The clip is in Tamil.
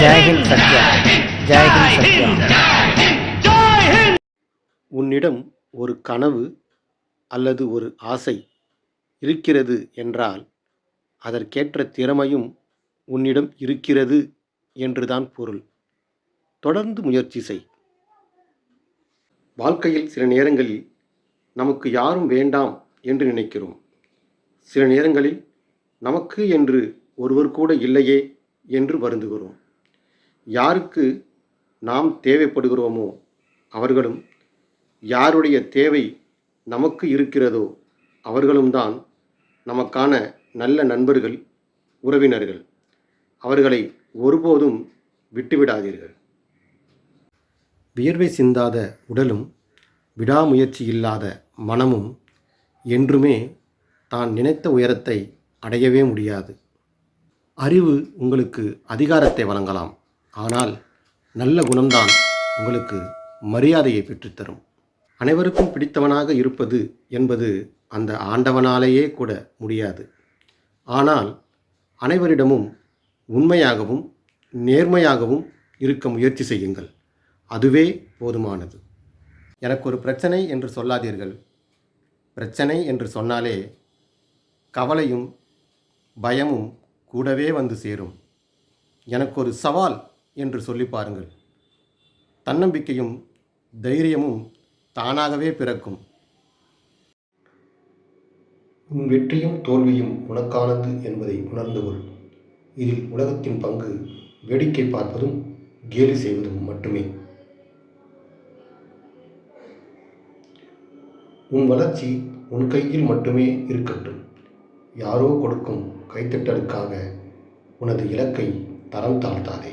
ஜெய்ஹிந்த் சத்யா ஜெய்ஹிந்த் சத்யா உன்னிடம் ஒரு கனவு அல்லது ஒரு ஆசை இருக்கிறது என்றால் அதற்கேற்ற திறமையும் உன்னிடம் இருக்கிறது என்றுதான் பொருள். தொடர்ந்து முயற்சி செய். வாழ்க்கையில் சில நேரங்களில் நமக்கு யாரும் வேண்டாம் என்று நினைக்கிறோம். சில நேரங்களில் நமக்கு என்று ஒருவர் கூட இல்லையே என்று வருந்துகிறோம். யாருக்கு நாம் தேவைப்படுகிறோமோ அவர்களும் யாருடைய தேவை நமக்கு இருக்கிறதோ அவர்களும் தான் நமக்கான நல்ல நண்பர்கள் உறவினர்கள். அவர்களை ஒருபோதும் விட்டுவிடாதீர்கள். வியர்வை சிந்தாத உடலும் விடாமுயற்சி இல்லாத மனமும் என்றுமே தான் நினைத்த உயரத்தை அடையவே முடியாது. அறிவு உங்களுக்கு அதிகாரத்தை வழங்கலாம். ஆனால் நல்ல குணம்தான் உங்களுக்கு மரியாதையை பெற்றுத்தரும். அனைவருக்கும் பிடித்தவனாக இருப்பது என்பது அந்த ஆண்டவனாலேயே கூட முடியாது. ஆனால் அனைவரிடமும் உண்மையாகவும் நேர்மையாகவும் இருக்க முயற்சி செய்யுங்கள். அதுவே போதுமானது. எனக்கு ஒரு பிரச்சனை என்று சொல்லாதீர்கள். பிரச்சனை என்று சொன்னாலே கவலையும் பயமும் கூடவே வந்து சேரும். எனக்கு ஒரு சவால் என்று சொல்லி பாருங்கள். தன்னம்பிக்கையும் தைரியமும் தானாகவே பிறக்கும். உன் வெற்றியும் தோல்வியும் உனக்கானது என்பதை உணர்ந்து கொள். இதில் உலகத்தின் பங்கு வேடிக்கை பார்ப்பதும் கேலி செய்வதும் மட்டுமே. உன் வளர்ச்சி உன் கையில் மட்டுமே இருக்கட்டும். யாரோ கொடுக்கும் கைத்தட்டலுக்காக உனது இலக்கை தரம் தாழ்த்தாதே.